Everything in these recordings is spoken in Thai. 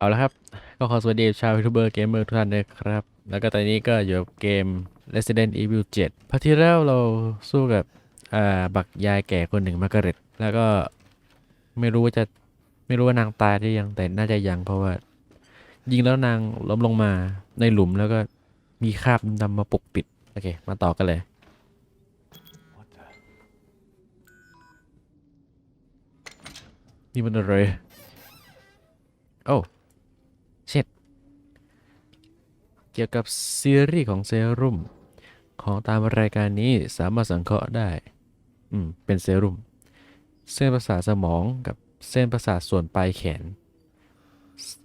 เอาละครับ ก็ขอสวัสดีชาวยูทูบเบอร์เกมเมอร์ทุกท่านนะครับ แล้วก็ตอนนี้ก็อยู่กับเกม Resident Evil 7พาร์ทที่แล้วเราสู้กับอ่าบักยายแก่คนหนึ่งมาร์กาเร็ตแล้วก็ไม่รู้ว่าจะไม่รู้ว่านางตายหรือยังแต่น่าจะยังเพราะว่า ยิงแล้วนางล้มลงมาในหลุมแล้วก็มีคราบดำมาปกปิด โอเค มาต่อกันเลยนี่มันอะไรโอ้ เช็ดเกี่ยวกับซีรีส์ของเซรุ่มของตามรายการนี้สามารถสังเคราะห์ได้ อืม เป็นเซรุ่ม เส้นประสาทสมองกับเส้นประสาทส่วนปลายแขน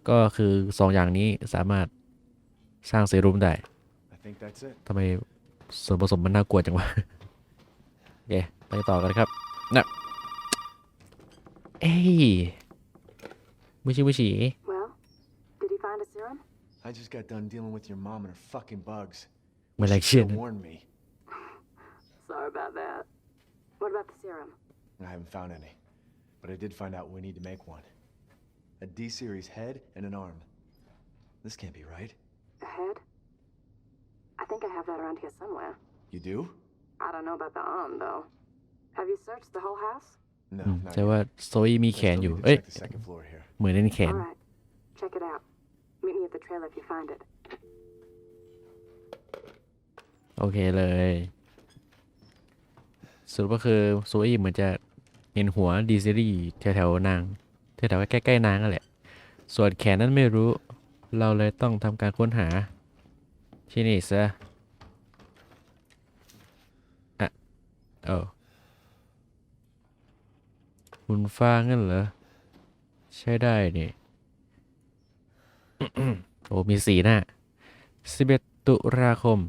ก็คือสองอย่างนี้สามารถสร้างเซรุ่มได้ I think that's it. ทำไมส่วนผสมมันน่ากลัวจังวะโอเคไปต่อกันครับนะเอ้ยมุชิมุชิ just got done dealing with your mom and her fucking bugs. ไม่ไร She เชื่อ should've นะ warned me. Sorry about that. What about the serum? I haven't found any, but I did find out we need to make one. A D series head and an arm. This can't be right. A head? I think I have that around here somewhere. You do? I don't know about the arm, though. Have you searched the whole house? No, อืม not แต่ yet. ว่าโซอีมี I แข still นอยู่ need to เอ้ย check the second floor here. เหมือนเล่นแขน All right. Check it out. Meet me at the trail if you find it. โอเคเลยสรุปก็คือโซอีเหมือนจะเห็นหัวดีซีรีแถวๆนางแถวๆใกล้ๆนางนั่นแหละ ส่วนแขนนั้นไม่รู้ เราเลยต้องทำการค้นหา ที่นี่ซะอะเออหุ่นฟ้างั้นเหรอ ใช้ได้นี่ อ้มีสีหน้า 11 ตุลาคม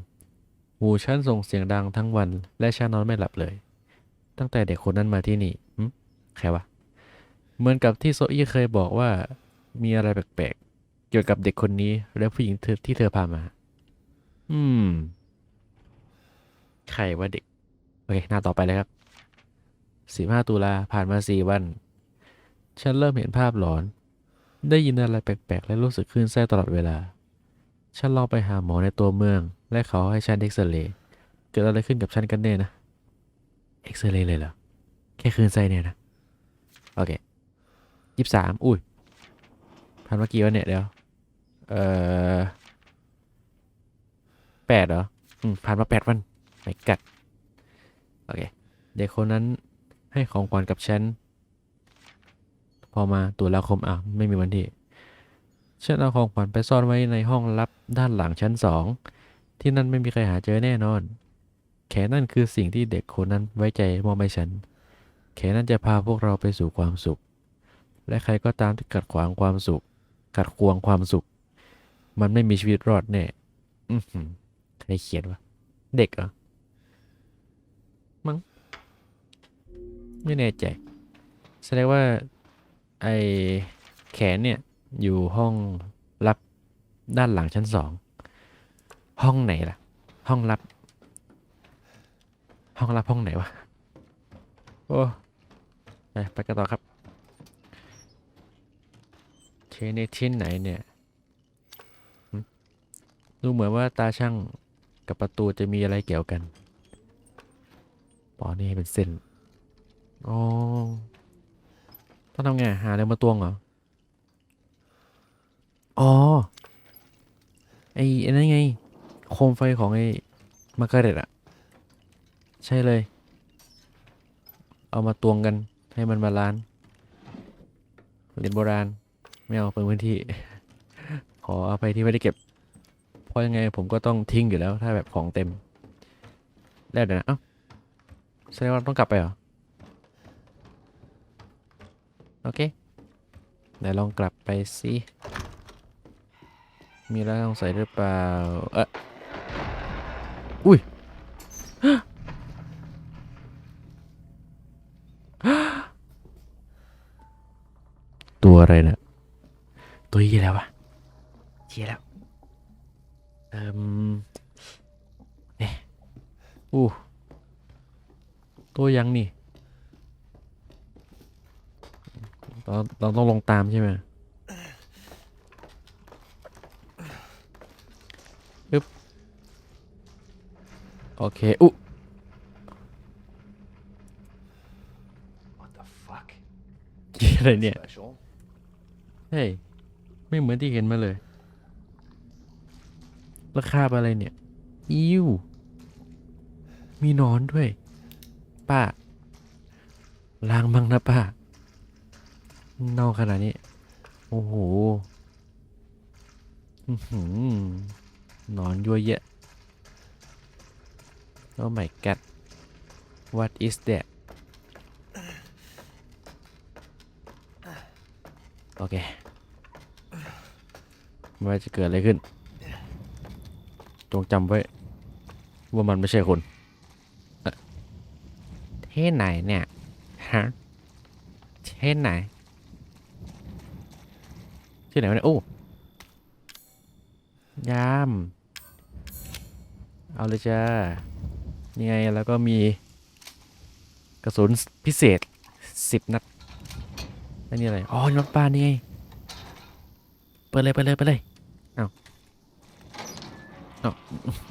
หูฉันส่งเสียงดังทั้งวัน และฉันนอนไม่หลับเลย ตั้งแต่เด็กคนนั้นมาที่นี่ใครวะ เหมือนกับที่โซอี้เคยบอกว่า มีอะไรแปลกๆ เกี่ยวกับเด็กคนนี้ และผู้หญิงที่เธอพามา อืม ใครว่าเด็ก โอเค หน้าต่อไปเลยครับ 15 ตุลาผ่านมา 4 วัน ฉันเริ่มเห็นภาพหลอน ได้ยินอะไรแปลกๆ และรู้สึกคลื่นไส้ตลอดเวลา ฉันลองไปหาหมอในตัวเมือง และเขาให้ฉันเอ็กซเรย์ เกิดอะไรขึ้นกับฉันกันแน่นะ เอ็กซเรย์เลยเหรอ แค่คลื่นไส้เนี่ยนะ โอเคยี่สามอุ้ยผ่านเมื่อกี้วันเนี่ยเดี๋ยว เอ่อแปดเหรอ อืม ผ่านมาแปดวันไม่กัด โอเค เด็กคนนั้นให้ของขวัญกับฉัน พอมาตุลาคมอะไม่มีวันที่ฉันเอาของขวัญไปซ่อนไว้ในห้องลับด้านหลังชั้นสองที่นั่นไม่มีใครหาเจอแน่นอน แขนนั่นคือสิ่งที่เด็กคนนั้นไว้ใจมอบให้ฉัน แขนนั่นจะพาพวกเราไปสู่ความสุข และใครก็ตามที่กัดขวางความสุข กัดขวงความสุข มันไม่มีชีวิตรอดแน่อืใครเขียนวะเด็กเหรอมั้งไม่แน่ใจแสดงว่า ไอแขนเนี่ย อยู่ห้องลับด้านหลังชั้นสอง ห้องไหนล่ะ ห้องลับ ห้องลับห้องไหนวะ โอ้ไปไปกันต่อครับเชในที่ไหนเนี่ยดูเหมือนว่าตาช่างกับประตูจะมีอะไรเกี่ยวกันปอนี่เป็นเส้น อ๋อ ต้องทำไง หาอะไรมาตวงเหรอ อ๋อ ไอ้ไอ้นั่นไง โคมไฟของไอ้มาร์กาเร็ตอะใช่เลย เอามาตวงกันให้มันบาลานซ์เหรียญโบราณ ไม่เอาเป็นพื้นที่ ขออภัยที่ไม่ได้เก็บ เพราะยังไงผมก็ต้องทิ้งอยู่แล้วถ้าแบบของเต็มแล้วเดี๋ยวนะ เอ้าแสดงว่าต้องกลับไปเหรอ โอเคไหนลองกลับไปสิมีอะไรต้องใส่หรือเปล่า เอะอุ้ยตัวอะไรนะตัวยี่แล้ววะเจียแล้ว เอ่มเนี่ยอู้ตัวยังนี่ เราเราต้องลงตามใช่ไหมปึ๊บโอเคอุ๊อะไรเนี่ย เฮ้ย ไม่เหมือนที่เห็นมาเลย ราคาอะไรเนี่ย อิวมีนอนด้วย ป้าลางบ้างนะป้า เน่าขนาดนี้ โอ้โหหนอนยั่วเยอะ Oh my god what is that โอเคไม่ว่าจะเกิดอะไรขึ้น จงจำไว้ ว่ามันไม่ใช่คนเท่ไหนเนี่ย ฮะ เท่ไหน ที่ไหนวะเนี่ยโอ้ยาม เอาเลยจ้านี่ไงแล้วก็มีกระสุนพิเศษสิบนัดอันนี้อะไร อ๋อน็อตบ้านนี่ไง เปิดเลยเปิดเลยเปิดเลยเอาเอา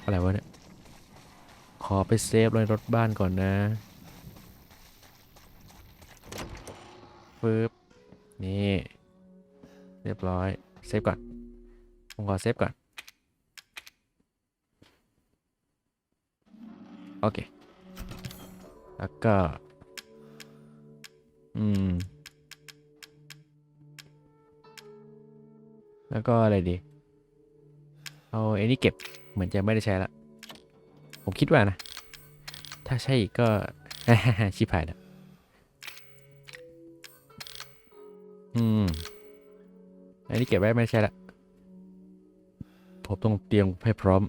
อะไรวะเนี่ย ขอไปเซฟเลยรถบ้านก่อนนะปึ๊บนี่ เรียบร้อย เซฟก่อน ผมขอเซฟก่อน โอเค แล้วก็ อืม แล้วก็อะไรดี เอาไอ้นี่เก็บ เหมือนจะไม่ได้ใช้ละ ผมคิดว่านะ ถ้าใช่อีกก็ ชิบหายแล้วอืม อันนี้เก็บไว้ไม่ใช่ละผมต้องเตรียมให้พร้อม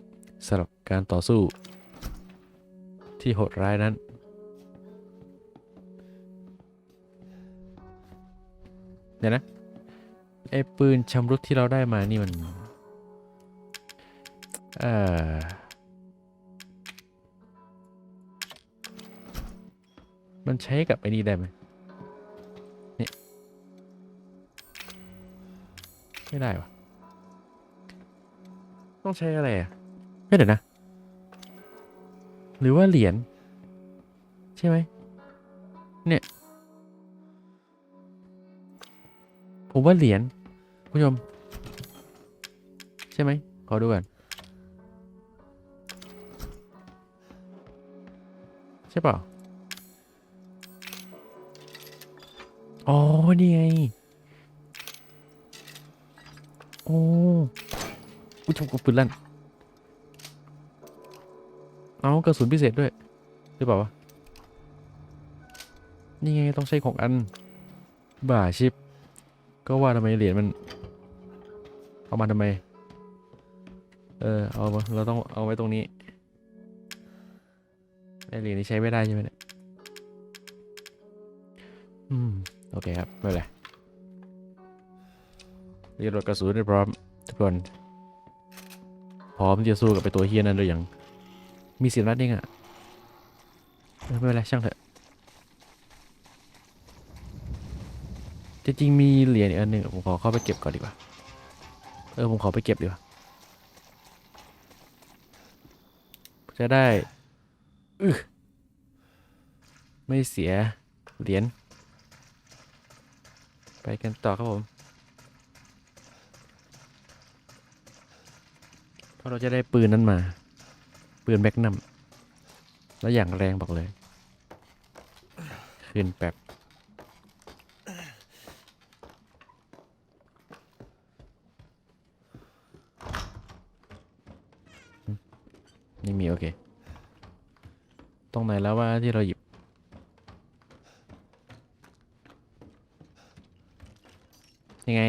สำหรับการต่อสู้ ที่โหดร้ายนั้น เดี๋ยวนะ ไอ้ปืนชำรุดที่เราได้มานี่มัน เอ่อมันใช้กับไอ้นี่ได้ไหม ไม่ได้วะต้องใช้อะไรอะไม่เดี๋ยวนะ หรือว่าเหรียญใช่ไหมเนี่ย ผมว่าเหรียญคุณผู้ชม ใช่ไหมขอดูก่อนใช่เปล่าอ๋อ นี่ไง โอ้ผู้ชมกูปืนลั่นเอากระสุนพิเศษด้วยหรือเปล่าวะนี่ไงต้องใช้ของอัน บ่าชิป ก็ว่าทำไมเหรียญมัน เอามาทำไม เออเอามาเราต้องเอาไว้ตรงนี้ไอเหรียญนี้ใช้ไม่ได้ใช่ไหมเนี่ยอืม โอเคครับ ไม่เป็นไร เรียนรถกระสุนให้พร้อม ทุกคน พร้อมที่จะสู้กับไปตัวเฮียนั้นหรือยัง มีสิบนัดเองอะเออไม่เป็นไรช่างเถอะจริงๆมีเหรียญอีกอันหนึ่งผมขอเข้าไปเก็บก่อนดีกว่า เออผมขอไปเก็บดีกว่า จะได้อึไม่เสียเหรียญไปกันต่อครับผม เพ ราะเราจะได้ปืนนั้นมา ปืนแบกนัมแล้วอย่างแรงบอกเลย คืนแบบนี่มี โอเค ตรงไหนแล้วว่าที่เราหยิบ ยังไง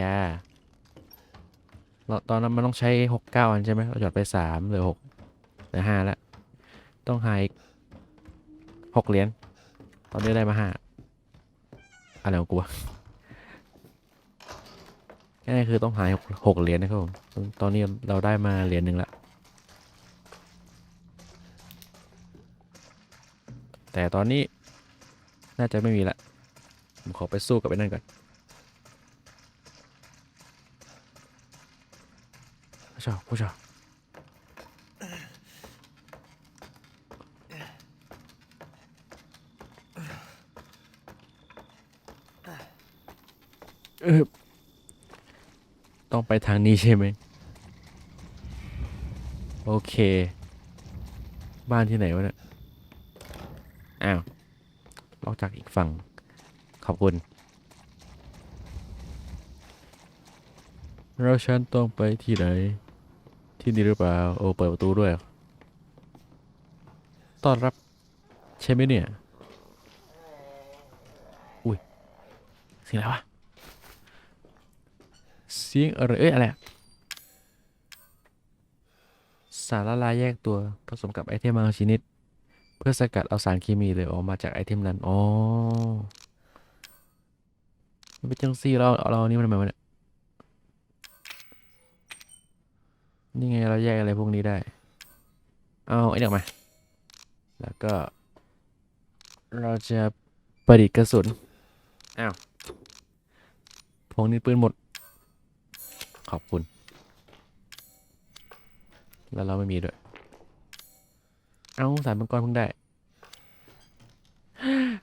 ยาเรา ตอนนั้นมันต้องใช้หกเก้าอันใช่ไหมเราหยอดไปสามเหลือหกเหลือห้าแล้วต้องหาอีกหกเหรียญตอนนี้ได้มาห้าอะไรของกูวะนี่คือต้องหาหกหกเหรียญนะครับผมตอนนี้เราได้มาเหรียญหนึ่งละแต่ตอนนี้น่าจะไม่มีละผมขอไปสู้กับไอ้นั่นก่อน ผู้ชายผู้ชายเออต้องไปทางนี้ใช่ไหม โอเค บ้านที่ไหนวะเนี่ย อ้าว ล็อกจากอีกฝั่ง ขอบคุณแล้วฉันต้องไปที่ไหน ที่นี่หรือเปล่า โอ้ เปิดประตูด้วย ต้อนรับ ใช่ไหมเนี่ย อุ้ยเสียงอะไรวะ เสียงอะไรเอ้ย อะไรอะสารละลายแยกตัวผสมกับไอเทมบางชนิด เพื่อสกัดเอาสารเคมีเลยออกมาจากไอเทมนั้น อ๋อมันเป็นจังซี่เราเรานนี้มันทำไมวะเนี่ย นี่ไงเราแยกอะไรพวกนี้ได้ เอาไอ้นี่ออกมา แล้วก็ เราจะประดิษฐ์กระสุน อ้าวพวกนี้ปืนหมด ขอบคุณ แล้วเราไม่มีด้วย เอาสารมังกรเพิ่งได้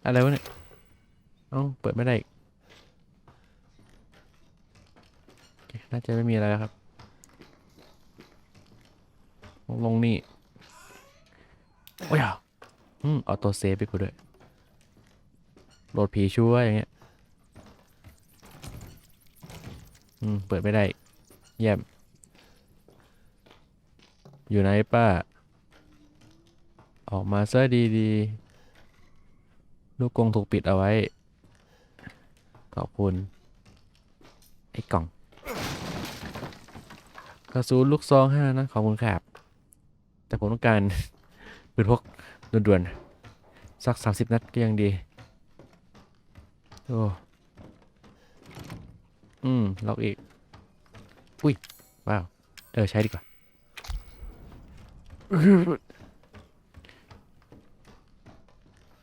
อะไรวะเนี่ย เอาเปิดไม่ได้น่าจะไม่มีอะไรแล้วครับ ลงนี่ โอ้ยอะอืมออโต้เซฟไปกูด้วยโหลดผีช่วยอย่างเงี้ย อืม เปิดไม่ได้ เยี่ยม อยู่ไหนป้า ออกมาซะดีๆ ลูกกรงถูกปิดเอาไว้ ขอบคุณ ไอ้กล่อง กระสุนลูกซองห้านะ ขอบคุณครับ แต่ผมต้องการปืนพกด่วนๆ สักสามสิบนัดก็ยังดี โอ้ อืม ล็อกอีก อุ้ย ว้าว เออ ใช้ดีกว่า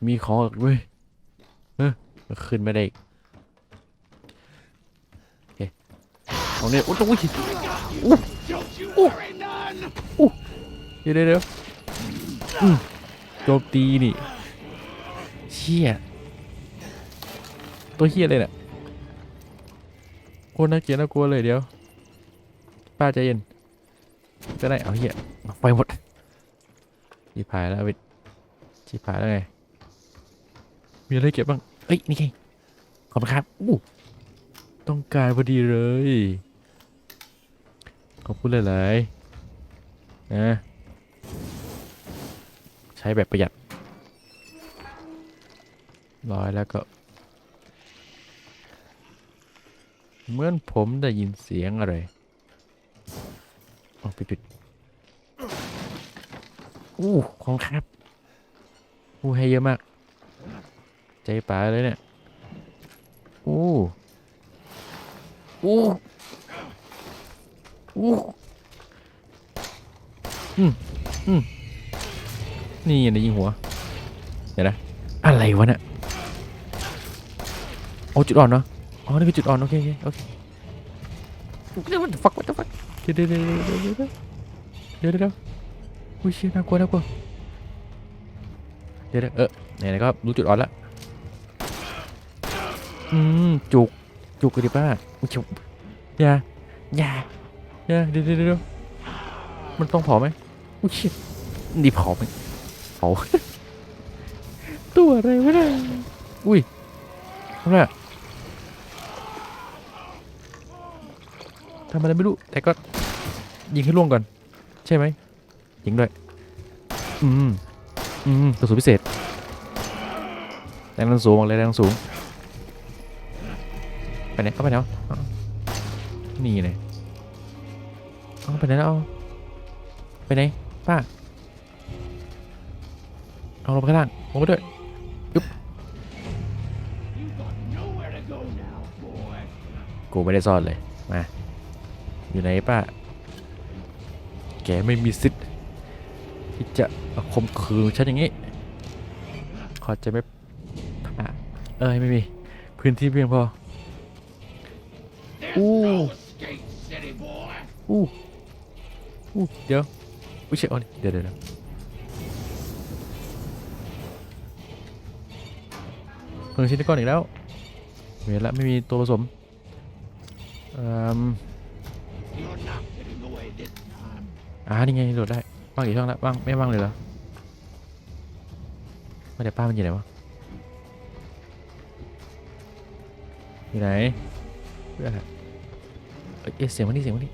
มีของอีกเว้ยเออขึ้นไม่ได้อีกโอเคเอาเนี่ยโอ้โหอู้อู้อู้เดี๋ย ดี๋ยวเดี๋ยวโจมตีนี่เชี่ยตัวเฮียเลยเนี่ยโคตรน่าเกลียดน่ากลัวเลยเดี๋ยว ป้าใจเย็น ก็ได้เอาเฮียไฟหมดชิบหายแล้ววิทชิบหายแล้วไง มีอะไรเก็บบ้าง เอ้ย นี่ไง ขอบคุณครับอู้ต้องการพอดีเลย ขอบคุณหลายๆนะ ช้แบบประหยัดร้อยแล้วก็ เหมือนผมได้ยินเสียงอะไรออกไปปิดอู้ของครับอู้ให้เยอะมาก ใจป๋าเลยเนี่ยอู้อู้อู้อืมอืม นี่ในยิงหัว เดี๋ยนะ อะไรวะเนี่ยโอ้จุดอ่อนเนาะอ๋อ นี่คือจุดอ่อน โอเค โอเคโอเคมันฟักมันฟักเดี๋ยวเดี๋ยวเดี๋ยวเดี๋ยวเดี๋ยวเดี๋ยวอุ้ยเชี่ยน่ากลัวน่ากลัวเดี๋ยวเดี๋ยวเออไหนๆก็รู้จุดอ่อนละอืมจุกจุกกันดิป้าจุกอย่าอย่าอย่าเดี๋ยวเดี๋ยวมันต้องเผาไหมอุ้ยเชี่ยนี่เผาไหม เผาตัวอะไรวะเนี่ยอุ้ยทำไรทำอะไรไม่รู้ แต่ก็ยิงให้ล่วงก่อน ใช่ไหมยิงด้วย อืม อืมกระสุนพิเศษ แรงดันสูงบอกเลยแรงดันสูง ไปไหนเข้าไปไหนวะอ้วนี่เลยเอาไปไหนแล้วไปไหนป้า เอาลงไปข้างล่างลงไปด้วยยุบกูไม่ได้ซ่อนเลย มา อยู่ไหนป้าแกไม่มีสิทธิ์ที่จะมาข่มขืนฉันอย่างนี้ขอจะไม่เอ้ยไม่มี พื้นที่เพียงพออู้อู้อู้เดี๋ยวอุ้ยเชี่ยเอเดี๋ยวเดี๋ยว เพิ่งชิ้นก้อนอีกแล้วเห็นแล้วไม่มีตัวผสมอ่านี่ไงโหลดได้ว่างกี่ช่องแล้วว่างไม่ว่างเลยเหรอไม่ได้ป้ามันอยู่ไหนวะอยู่ไหนเพื่ออะไรเอ้ยเสียงมันนี่เสียงมันนี่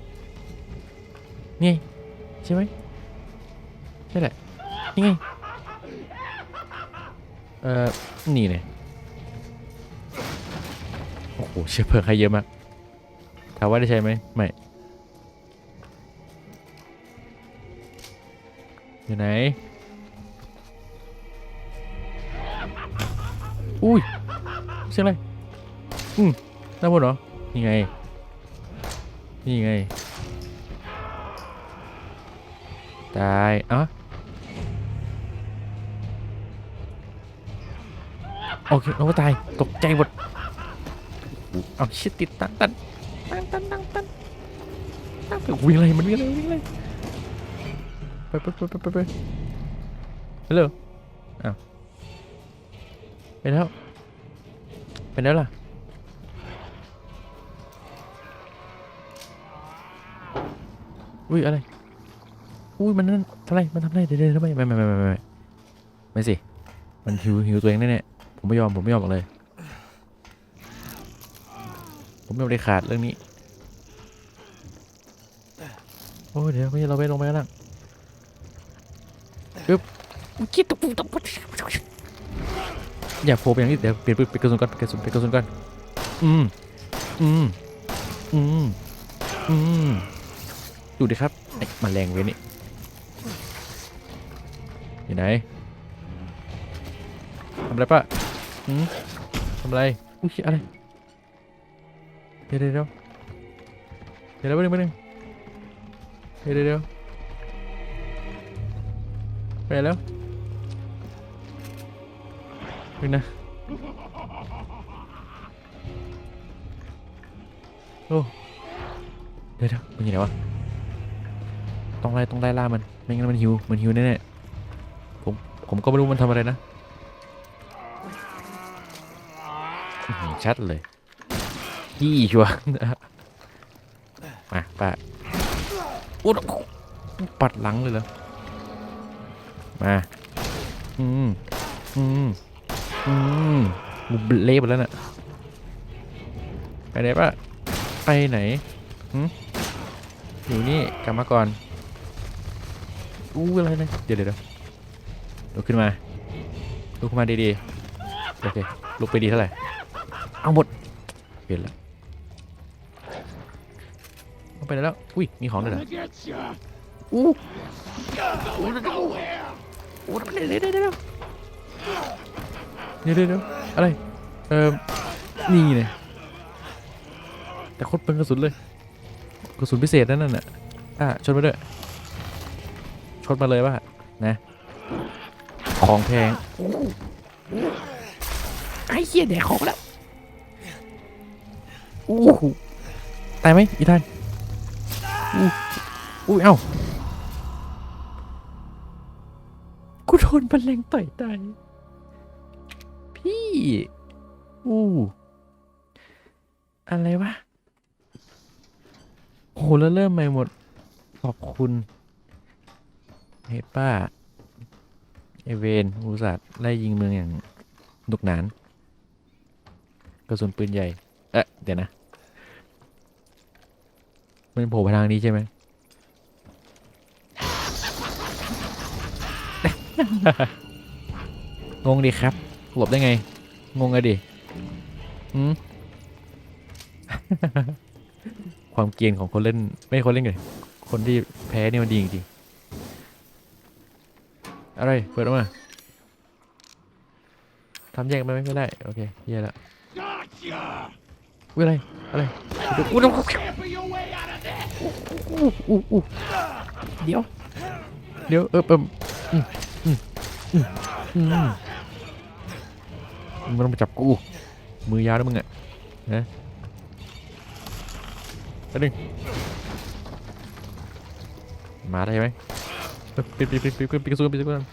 นี่ไงใช่ไหมใช่แหละนี่ไงเอ่อนี่เนี่ย โอ้เชื้อเพลิงใครเยอะมากถามว่าได้ใช้ไหมไม่อยู่ไหน อุ้ยเสียงอะไร อืมด้านบนเหรอ นี่ไง นี่ไง ตายอะโอเคน้องก็ตาย ตกใจหมด เอาชิดติดตันตันตันตันตันตันตันไปวิ่งเลยมันวิ่งเลยวิ่งเลยไปไปไปไปไปไปฮัลโหลอ้าวไปแล้วไปแล้วล่ะอุ้ยอะไรอุ้ยมันนั่นทำอะไรมันทำไรเดี๋ยวเดี๋ยวทำไมไม่ไม่ไม่ไม่ไม่ไม่สิมันหิวหิวตัวเองแน่ๆผมไม่ยอมผมไม่ยอมบอกเลย ผมไม่ยอมได้ขาดเรื่องนี้ โอ้ยเดี๋ยวไม่ใช่เราไปลงไปข้างล่างปึ๊บคิดตุ๊บตุ๊บอย่าโผล่ไปอย่างนี้เดี๋ยวเปลี่ยนปืนเป็นกระสุนก่อนเป็นกระสุนเป็นกระสุนก่อนอืมอืมอืมอืมดูดิครับไอ้แมาแรงเว้ยนี่อยู่ไหนทำอะไรปะอืมทำอะไรอุ้ยอะไร เดี๋ยวเดี๋ยวเดี๋ยวเดี๋ยวแป๊บนึงแป๊บนึงเดี๋ยวเดี๋ยวเดี๋ยวไปแล้วนึงนะโอ้เดี๋ยวเดี๋ยวมันอยู่ไหนวะต้องไล่ต้องไล่ล่ามันไม่งั้นมันหิวมันหิวแน่ๆผมผมก็ไม่รู้มันทำอะไรนะชัดเลย ยี่ชัวร์มาป้าอุ๊ดปัดหลังเลยเหรอ มา อืม อืม อืมมุบเละไปแล้วน่ะ ไปไหนป้าไปไหนหืมอยู่นี่กลับมาก่อน อู้อะไรนะเดี๋ยวเดี๋ยวเดี๋ยวลุกขึ้นมาลุกขึ้นมาดีๆ โอเคลุกไปดีเท่าไหร่ เอาหมด เปลี่ยนแล้ว ไปไหนแล้วอุ้ยมีของด้วยเหรออู้อู้เดี๋ยวเดี๋ยวอู้เดี๋ยวเดี๋ยวเดี๋ยวเดี๋ยวเดี๋ยวเดี๋ยวเดี๋ยวอะไรเอ่อนี่เนี่ยแต่โคตรเป็นกระสุนเลยกระสุนพิเศษนั่นน่ะอะชนมาด้วยชนมาเลยว่านะของแพงอู้อู้ไอ้เหี้ยแดกของแล้วอู้หูตายไหมอีธาน อู้อู้เอ้ากูโดนบันเลงต่อยตายพี่ อู้ อะไรวะโหแล้วเริ่มใหม่หมด ขอบคุณ เฮป้าไอเวนอุส่าห์ไล่ยิงเมืองอย่างหนุกหนาน กระสุนปืนใหญ่ เอ๊ะ เดี๋ยวนะ มันโผล่ไปทางนี้ใช่ไหม งงดิครับ หลบได้ไง งงอะดิอืม ความเกรียนของคนเล่น ไม่ใช่คนเล่นเลยคนที่แพ้นี่มันดีจริงๆอะไร เปิดออกมาทำแยกไปไหมไม่ได้ โอเคเหี้ยละอุ้ยอะไร อะไรเดี๋ยวอู้อู้อู้อู้ เดี๋ยว เดี๋ยว เออเปิมอืมอืมอืมอืมมึงต้องมาจับกู มือยาวนะมึงอะนะแป๊บนึงมาได้ไหมปิดปิดปิดปิดปิดปิดกระสุนปิดกระสุน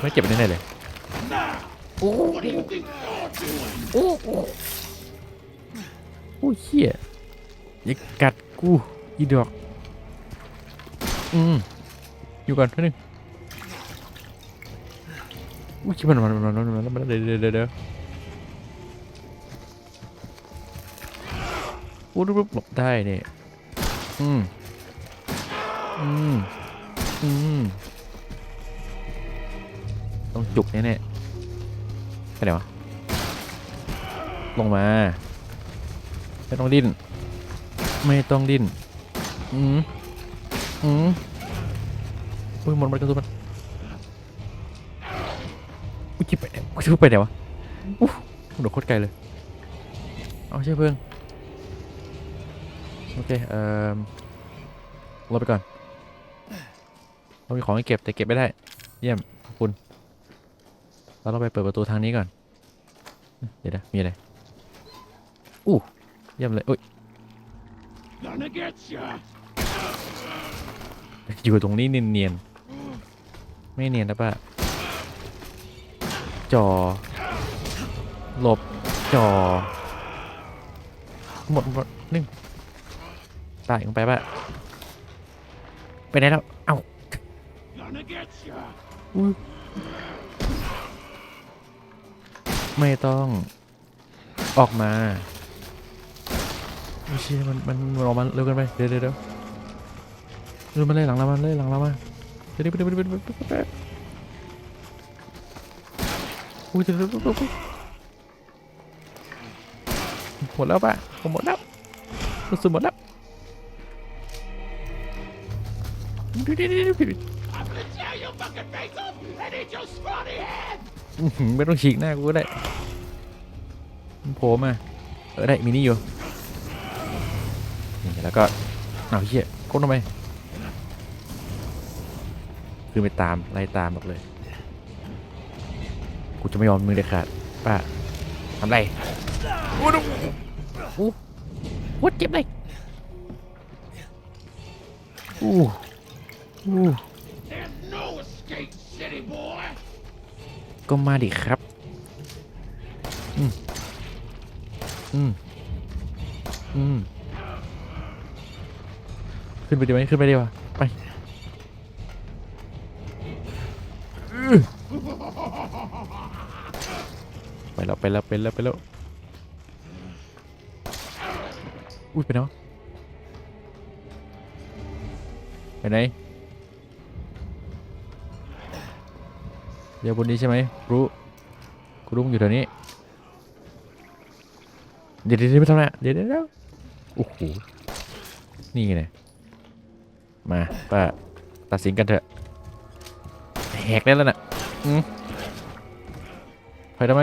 ไม่เจ็บแน่ๆเลยโอ้โหโอ้โหโอ้เหี้ย อย่ากัดกูอีดอก อืมอยู่ก่อนนิดนึงอุ้ยมันมันมันมันมันมันเดี๋ยวเดี๋ยวเดี๋ยวเดี๋ยวโอ้ดูหลบได้เนี่ยอืมอืมอืมต้องจุกแน่ๆไปไหนวะลงมาไม่ต้องดิ้น ไม่ต้องดิ้น อืมอืมอุ้ยหมดมันกระสุนมันอุ้ยจิบไปไหนอุ้ยจิบไปไหนวะอู้โดดโคตรไกลเลย เอาใช่เพื่อนโอเค เอ่อลงไปก่อน เรามีของให้เก็บแต่เก็บไม่ได้ เยี่ยม ขอบคุณเราต้องไปเปิดประตูทางนี้ก่อน เดี๋ยวนะ มีอะไร อู้ เยี่ยมเลยอุ้ย Gonna get ya! อยู่ตรงนี้เนียนๆ ไม่เนียนนะป้าจอหลบจอหมดหมดนึ่งตายลงไปป้าไปไหนแล้ว เอ้าไม่ต้อง ออกมา ไม่ใช่มันมันมันออกมาเร็วเกันไปเดี๋ยวเดี๋ยวเดี๋ยวเร็วมาเลยหลังเรามาเลยหลังเรามาเดี๋ยวเดี๋ยวเดี๋ยวเดี๋ยวเดี๋ยวอุ้ยเดี๋ยวเดี๋ยวเดี๋ยวเดี๋ยวหมดแล้วป่ะผมหมดแล้วกระสุนหมดแล้วดี๋ยวเดี๋ยวเดี๋ยวเดี๋ยว I'm gonna tear your fucking face off and eat your scrawny head! อื้อหือไม่ต้องฉีกหน้ากูก็ได้โผล่มาเออได้มินิอยู่ แล้วก็เอาเหี้ยก้มลงไปคือไปตามไล่ตามบอกเลย กูจะไม่ยอมมือเด็ดขาดป้าทำไรโอ้ดูโอ้โหเจ็บเลยอู้อู้ก็มาดิครับ อืม อืม อืม ขึ้นไปดีไหมขึ้นไปดีวะไปไปแล้วไปแล้วไปแล้วไปแล้วอุ้ยไปไหนวะไปไหนเดี๋ยวบนนี้ใช่ไหมรู้กูรู้มึงอยู่แถวนี้เดี๋ยวเดี๋ยวไม่ทำนะเดี๋ยวเดี๋ยวเดี๋ยวโอ้โหนี่ไง มาป้าตัดสินกันเถอะแหกได้แล้วน่ะอืมไปทำไม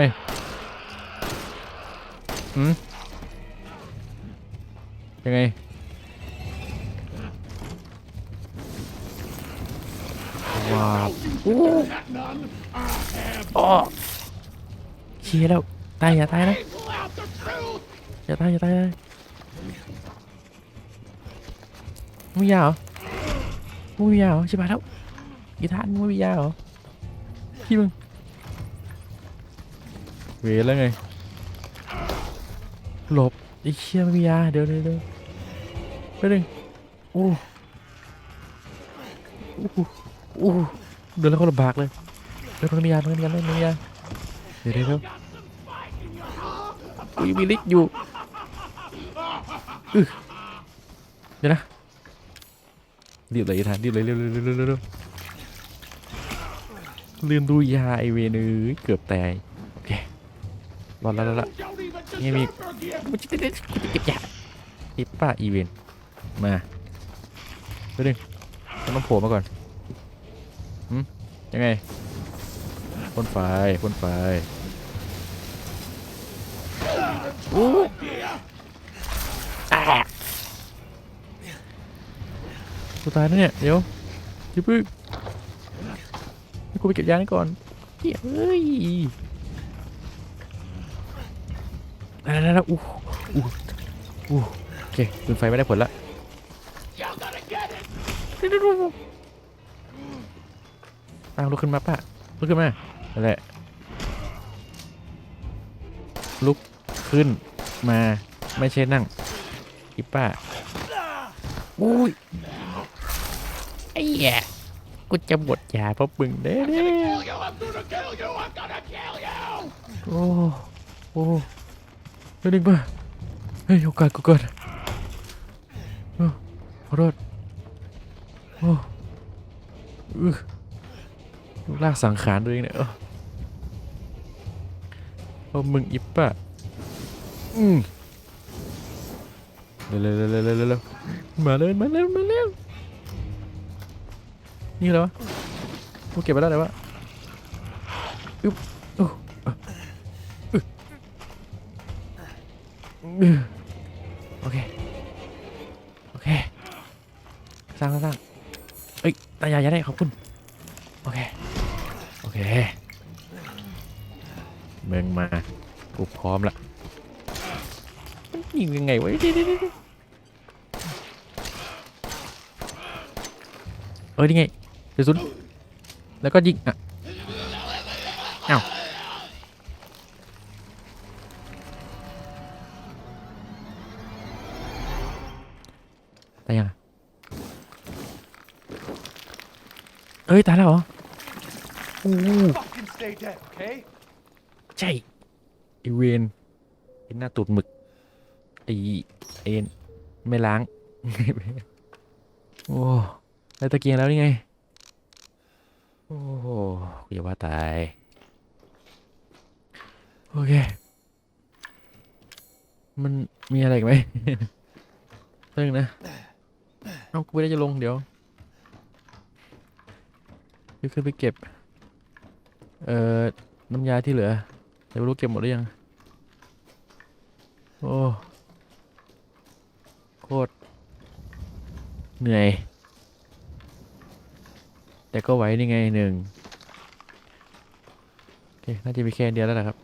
อืมยังไงว้าวโอ้ Got none? I have อ๋อเชียแล้วตายอย่าตายนะอย่าตายอย่าตายเลยมึงมียาเหรอ มึงมียาเหรอชิบหายแล้วกีทานมึงไม่มียาเหรอพี่มึงเวรแล้วไงหลบไอ้เชี่ยไม่มียาเดี๋ยวเดี๋ยวเดี๋ยวไปหนึ่งโอ้โอ้โหโอ้โหเดินแล้วก็ลำบากเลยเดี๋ยวมันมียามันมียามันมียาเดี๋ยวเดี๋ยวเดี๋ยวกูยังมีลิกอยู่อึเดี๋ยวนะ รีบเลยทันรีบเลยเร็วเร็วเร็วเร็วเร็วเร็วลืมดูยาไอเวนือเกือบตายโอเครอดแล้วรอดแล้ว Don't even Nghe mi- deserve forgiveness! กูจะเด็ดเก็บยาอีป้าอีเวนมาไปดึงต้องโผล่มาก่อนหืมยังไงพ่นไฟพ่นไฟโอ้ กูตายแล้วเนี่ย เดี๋ยวอย่าเพึ่งให้กูไปเก็บยานี่ก่อนเฮ้ยเฮ้ยได้ได้ได้อู้อู้อู้โอเคปืนไฟไม่ได้ผลละ You're gonna get ป้าลุกขึ้นมาป้าลุกขึ้นมานั่นแหละลุกขึ้นมาไม่ใช่นั่งอีป้าอุ้ย ไอ้แย่กูจะบดยาเพราะมึงเด้เด้ Kill you! I'm gonna kill you! I'm gonna kill you! โอ้โอ้เฮ้ยดึงมาเฮ้ยโอกาสกูเก่อนโอ้ขอโทษโอ้อึลากสังขารตัวเองเนี่ยเออโอ้มึงอิปปะอืมเร็วเร็วเร็วเร็วเร็วเร็วมาเร็วมาเร็วมาเร็ว นี่อะไรวะกูเก็บไปได้เลยวะอึ๊บโอ้โอเค โอเค สร้างสร้างเอ้ยตายายาได้ขอบคุณ โอเค โอเค เมืองมา กูพร้อมละมันยิงยังไงวะดี๋ยวเดี๋ยวเดี๋ยวเอ้ยนี่ไง เดี๋ยวสุดแล้วก็ยิงอะอ้าวตายยังอเอ้ย ตายแล้วเหรอโอ้ใช่ไอเวนไอหน้าตูดหมึกไอเอ็นไม่ล้าง โอ้ได้ตะเกียงแล้วนี่ไง อย่าว่าตาย โอเค มันมีอะไรอีกไหมเพิ่งนะ เอากูไม่ได้จะลงเดี๋ยวยขึ้นไปเก็บ เอ่อ น้ำยาที่เหลือแต่รู้เก็บหมดหรือยัง โอ้ โคตร เหนื่อย แต่ก็ไหวนี่ไงหนึ่ง อเค น่าจะมีแค่เดียวแล้วนะครับ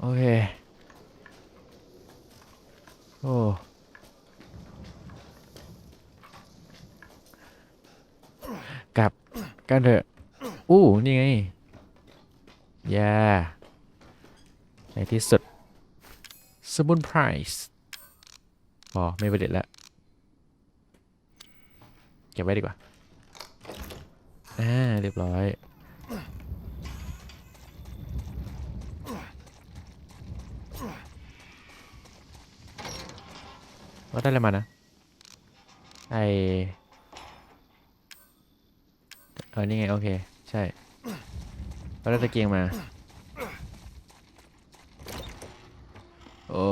โอเค โอ้กลับกันเถอะ อู้ นี่ไงยาในที่สุด สมุนไพรส์พอไม่ประเด็นแล้ว เก็บไว้ดีกว่า อ่า เรียบร้อย ว่าได้อะไรมานะ ไอเออนี่ไง โอเค ใช่ เราได้ตะเกียงมา โอ้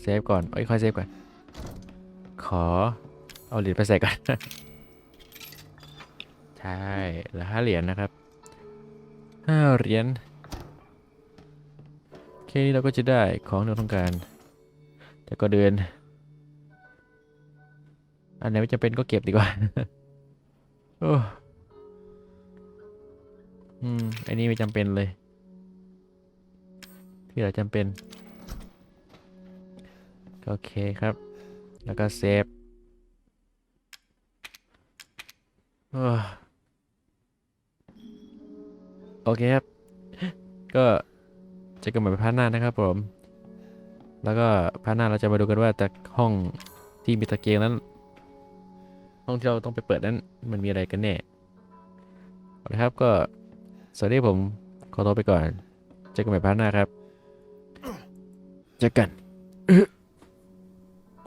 เซฟก่อนเอ้ยค่อยเซฟก่อน ขอ เอาเหรียญไปใส่ก่อน ใช่เหลือห้าเหรียญนะครับห้าเหรียญแค่นี้เราก็จะได้ของที่เราต้องการ แต่ก็เดิน อันไหนไม่จำเป็นก็เก็บดีกว่าโอ้อืมอันนี้ไม่จำเป็นเลย ที่เราจำเป็น โอเคครับ แล้วก็เซฟโอเคครับ ก็เจะกันใหม่พาร์ทหน้านะครับผม แล้วก็พาร์ทหน้าเราจะมาดูกันว่าแต่ห้องที่มีตะเกียงนั้น ห้องที่เราต้องไปเปิดนั้นมันมีอะไรกันแน่เอาละครับก็สวัสดีผมขอตัวไปก่อนเจอกันใหม่พาร์ทหน้าครับเจอกันอื้อ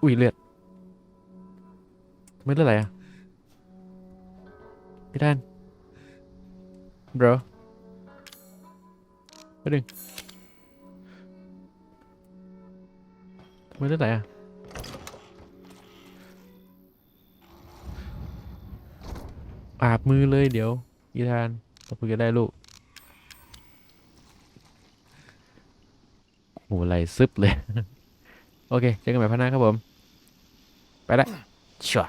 อุ้ยเลือดไม่เลือดอะไรอะพี่ด้าน bro ไปดึง มเลือดไหลอะอาบมือเลยเดี๋ยวอีธานเราคุยกันได้ลูกโหไหลซึบเลย โอเค เจอกันใหม่พันหน้าครับผม ไปละชัว